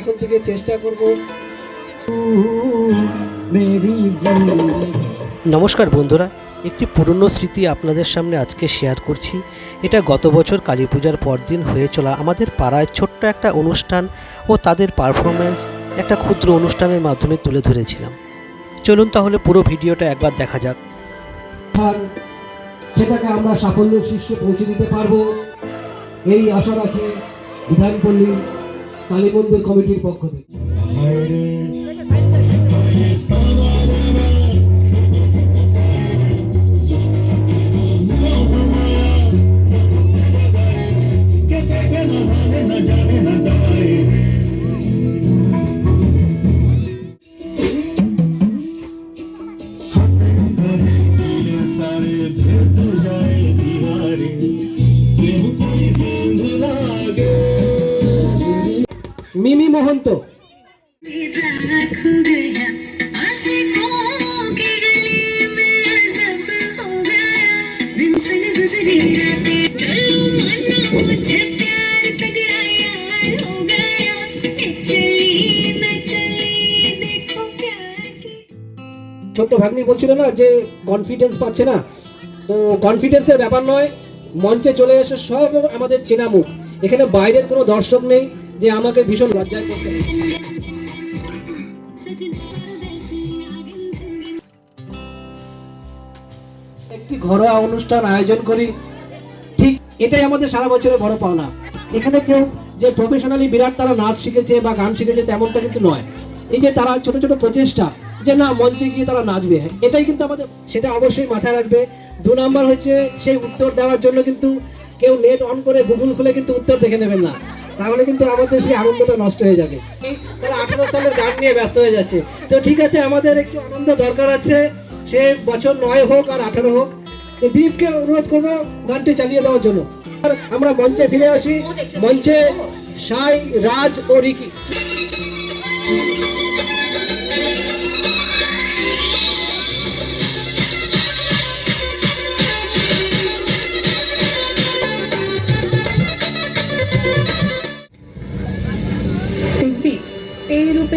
এখন থেকে চেষ্টা করব। নমস্কার বন্ধুরা একটি পুরনো স্মৃতি আপনাদের সামনে আজকে শেয়ার করছি। এটা গত বছর কালী পূজার পরদিন হয়ে চলা আমাদের পাড়ায় ছোট্ট একটা অনুষ্ঠান ও তাদের পারফরমেন্স একটা ক্ষুদ্র অনুষ্ঠানের মাধ্যমে তুলে ধরেছিলাম। চলুন তাহলে পুরো ভিডিওটা একবার দেখা যাক। সেটাকে আমরা সাফল্যের শীর্ষে পৌঁছে দিতে পারব। এই আশা রাখি বিধানপল্লী কালী কমিটির পক্ষ থেকে। মিমি মহন্ত। ছোট্ট ভাগ্নি বলছিল না যে কনফিডেন্স পাচ্ছে না? তো কনফিডেন্সের ব্যাপার নয়, মঞ্চে চলে এসে, সব আমাদের চেনা মুখ। এখানে বাইরের কোনো দর্শক নেই যে আমাকে ভীষণ লজ্জায় করতে একটি ঘরোয়া অনুষ্ঠান আয়োজন করি। ঠিক এটাই আমাদের সারা বছরের বড় পাওনা। এখানে কেউ যে প্রফেশনালি বিরাট তারা নাচ শিখেছে বা গান শিখেছে তেমনটা কিন্তু নয়। এই যে তারা ছোট ছোট প্রচেষ্টা যে না মঞ্চে গিয়ে তারা নাচবে, এটাই কিন্তু আমাদের সেটা অবশ্যই মাথায় রাখবে। দু নম্বর হচ্ছে সেই উত্তর দেওয়ার জন্য কিন্তু কেউ নেট অন করে গুগল খুলে কিন্তু উত্তর দেখে নেবেন না। তাহলে কিন্তু আমাদের সেই আনন্দটা নষ্ট হয়ে যাবে। তারা আঠারো সালের গান নিয়ে ব্যস্ত হয়ে যাচ্ছে। তো ঠিক আছে, আমাদের একটু আনন্দ দরকার আছে। সে বছর নয় হোক আর আঠারো হোক। দীপকে অনুরোধ করব গানটি চালিয়ে দেওয়ার জন্য। আমরা মঞ্চে ফিরে আসি। মঞ্চে সাই, রাজ ও রিকি।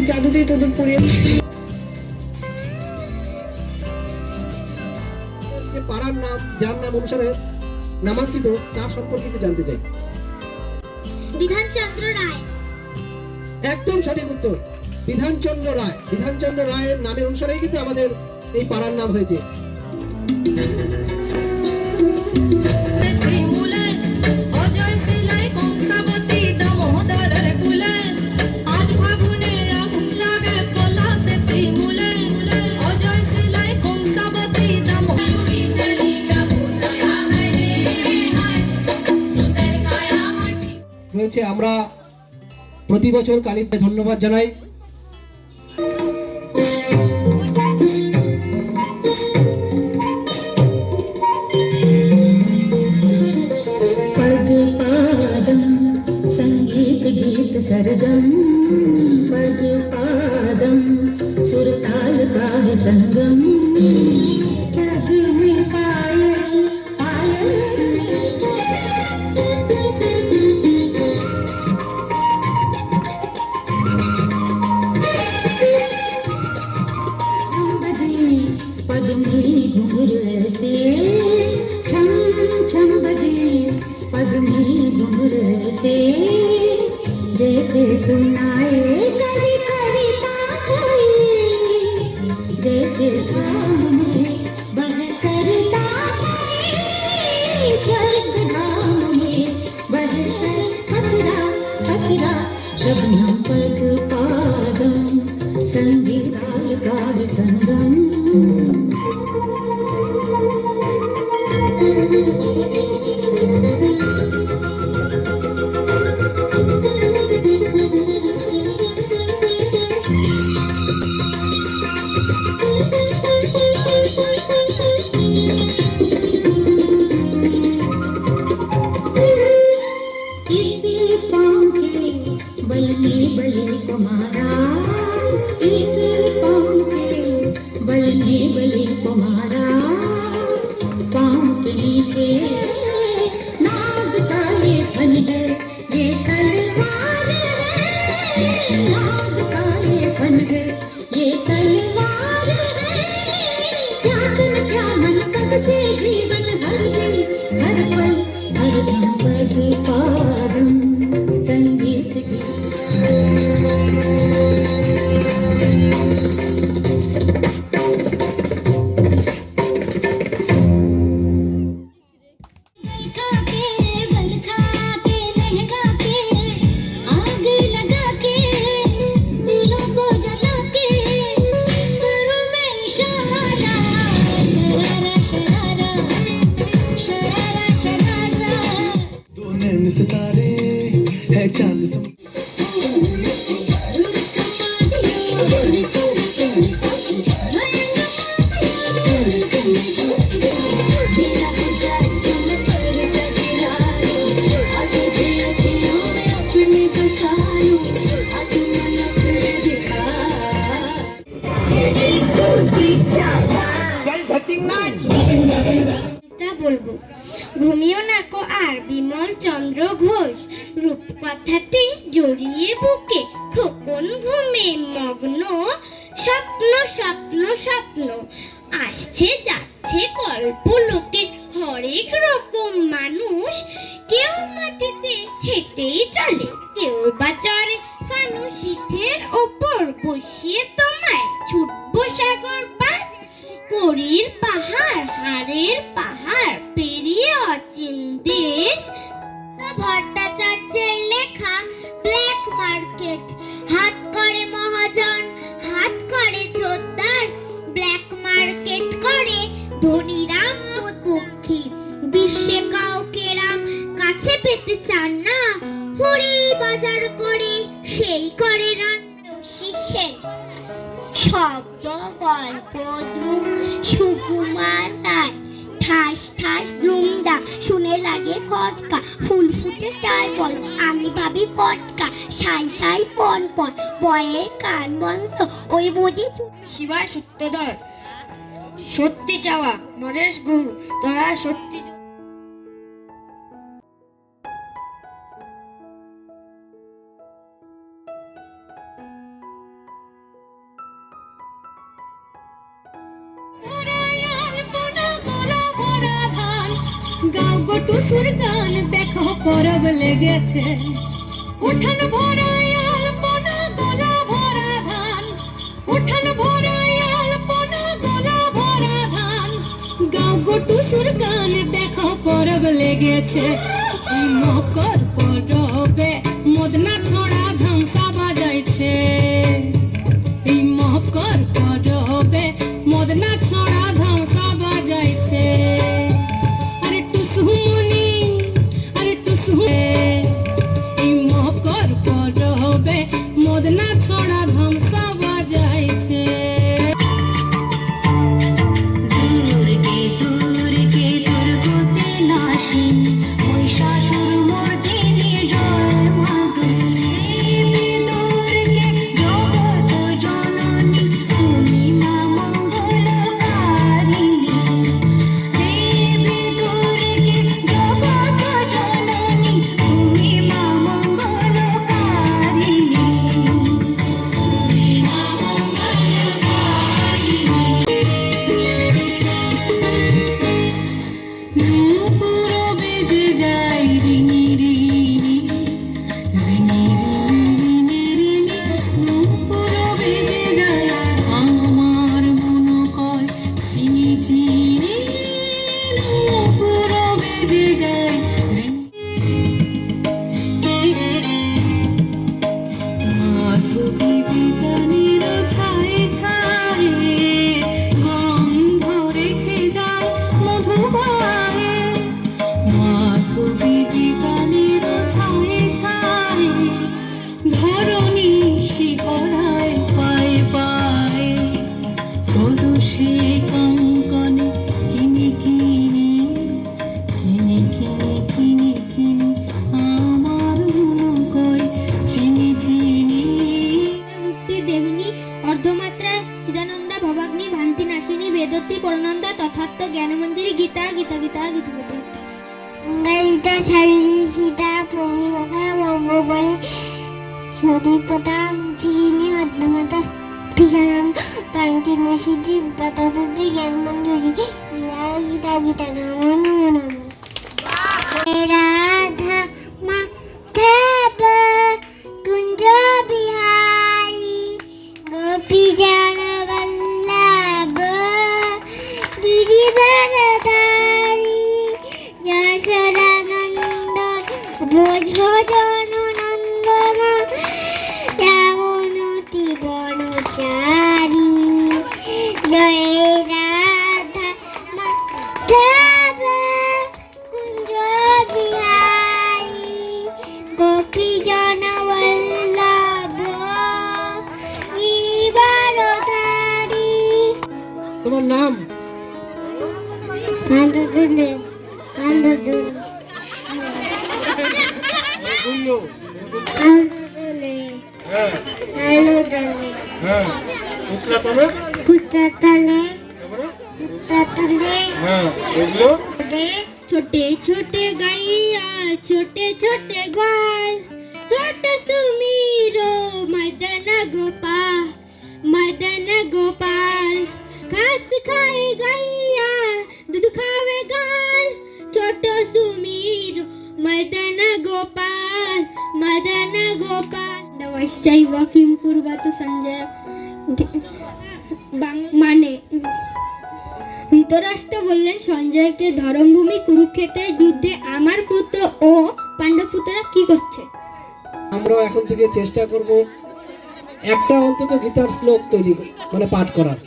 রূপের জাদুতেই তোদের পুড়িয়ে যে পাড়ার নাম যার নাম অনুসারে নামাঙ্কিত তার সম্পর্কে একটু জানতে চাই। বিধানচন্দ্র রায়। একদম সঠিক উত্তর বিধানচন্দ্র রায়। বিধানচন্দ্র রায়ের নামের অনুসারেই কিন্তু আমাদের এই পাড়ার নাম হয়েছে। প্রতি বছর কালীকে ধন্যবাদ জানাই पद्पादं सङ्गीत गीत सरगम पद्पादं सुनाए कवि कविता जैसे বলব। আর বিমল চন্দ্র ঘোষ জড়িয়ে বুকে খোকন ঘুমে মগ্ন, স্বপ্ন স্বপ্ন স্বপ্ন। আসছে, যাচ্ছে গল্প লোকে হরেক রকম মানুষ। কেউ মাটিতে হেঁটেই চলে, কেউ বা চড়ে ফানুসিঠের ওপর বসিয়ে তোমায় ছুটবো সাগর। করির পাহাড়, হাড়ের পাহাড়, পেরিয়ে অচিন দেশ। ভট্টাচার্যের লেখা ব্ল্যাক মার্কেট হাত করে মহাজন, হাত করে চোদ্দার ব্ল্যাক মার্কেট করে ধনীরাম পক্ষী বিশ্বে কাউকে রাম কাছে পেতে চান না। হরি বাজার করে সেই করে রান্না শিষ্যের শব্দ গল্প দ্রুম সুকুমার রায় ঠাস ঠাস দ্রুমদা শুনে লাগে কটকা ফুল ফুটে তাই বল, আমি ভাবি পটকা। সাই সাই পন পন, বয়ে কান বন্ধ। ওই বুঝি শিবা সত্যধর সত্যি চাওয়া, নরেশ গুরু তোরা সত্যি গাও গটু সুর গান দেখো, পরব লেগেছে। উঠান ভরা উঠান দেখো, পরব লেগেছে। মকর পরবে, মদনা ছড়া গীতা গীতা গীতা গীতা গীতা গীতা শারীরি সীতা প্রণিমতা মঙ্গবলী সদীপতা চিনি অর্ধমাতা ভীষণ পান্তি নিষিদ্ধি তথাত্ম জ্ঞানমঞ্জরি গীতা গীতা নমো নাম কান্দুদুনে কান্দুদুনে কান্দুদুনে হ্যাঁ কান্দুদুনে হ্যাঁ উত্তরাতলে কুত্তাতলে কুত্তাতলে হ্যাঁ এগুলো छोटे छोटे गैया छोटे छोटे ग्वाल छोट सुमीरो मदन गोपाल मदन गोपाल घास खाए गैया दूध खावे गाल छोट सुमीरो मदन गोपाल मदन गोपाल नमश्चै किं कुर्वतु सञ्जय বাং- মানে ধৃতরাষ্ট্র বললেন সঞ্জয়কে ধরমভূমি কুরুক্ষেত্রের যুদ্ধে আমার পুত্র ও পাণ্ডবপুত্ররা কি করছে আমরা এখন থেকে চেষ্টা করব একটা অন্তত গীতার শ্লোক তৈরি মানে পাঠ করার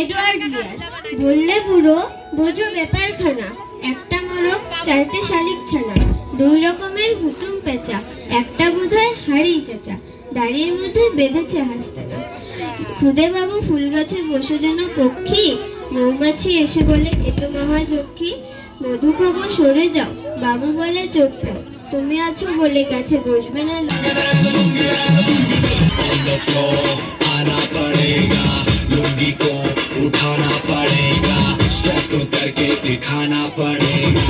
এডওয়ার্ড বললে বুড়ো, বোঝো ব্যাপারখানা। একটা মোরগ চারটে শালিক ছানা দুই রকমের হুতুম পেঁচা। একটা বোধহয় হাড়ি চেঁচা। দাড়ির মধ্যে বেঁধেছে হাসতানা। খুদে বাবু ফুল গাছে বসে যেন পক্ষী, মৌমাছি এসে বলে, এত মহাযক্ষী মধু খাব সরে যাও। বাবু বলে চোখ তুমি আছো বলে গেছে বসবে না। लुंगी को उठाना पड़ेगा शर्ट उतर के दिखाना पड़ेगा।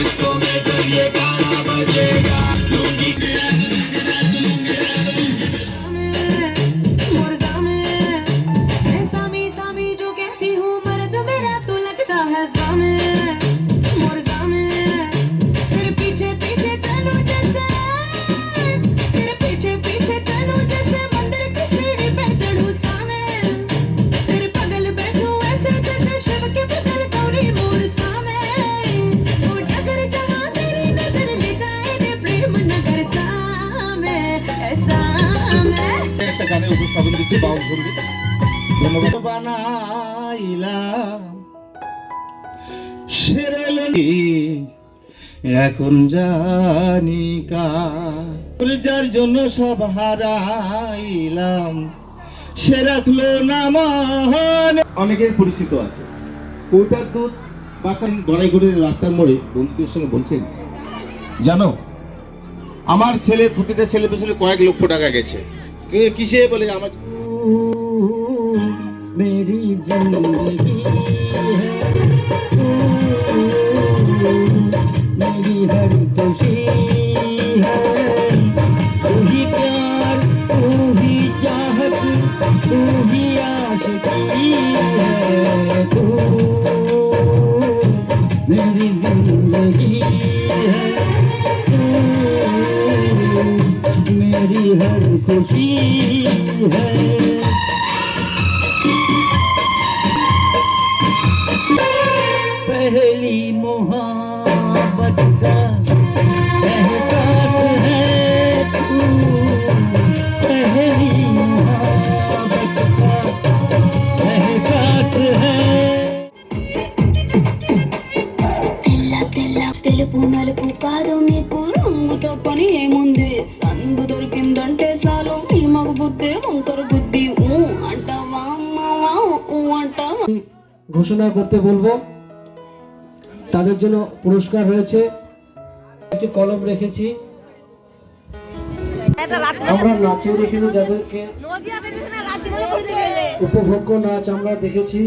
इसको मैं ज़रिए गाना बजेगा लुंगी উপস্থাপন দিচ্ছি বাউল সংগীত। ধন্যবাদ। বানাইলাম সেরেলি এখন জানি যার জন্য সব হারাইলাম সে রাখল না অনেকের পরিচিত আছে। কৌটার দুধ বাচ্চা গড়াইগুড়ির রাস্তার মোড়ে বন্ধুদের সঙ্গে বলছেন জানো আমার ছেলের প্রতিটা ছেলে পেছনে কয়েক লক্ষ টাকা গেছে। কিসে বলে আমার মেরি জিন্দগি मेरी हर खुशी है तू ही प्यार तू ही चाहत तू ही आशिकी है तू मेरी जिंदगी है तू मेरी हर खुशी है पहली मोहब्बत का పని ఏముంది సందు దొరికిందంటే చాలు ఈ మగ బుద్ధి వంకర బుద్ధి ఊ అంటావా అమ్మావా ఊ అంటావా ঘোষণা করতে বলবো তাদের জন্য পুরস্কার হয়েছে একটি কলম রেখেছি আমরা নাচের এখানে যাদেরকে উপভোগ্য নাচ আমরা দেখেছি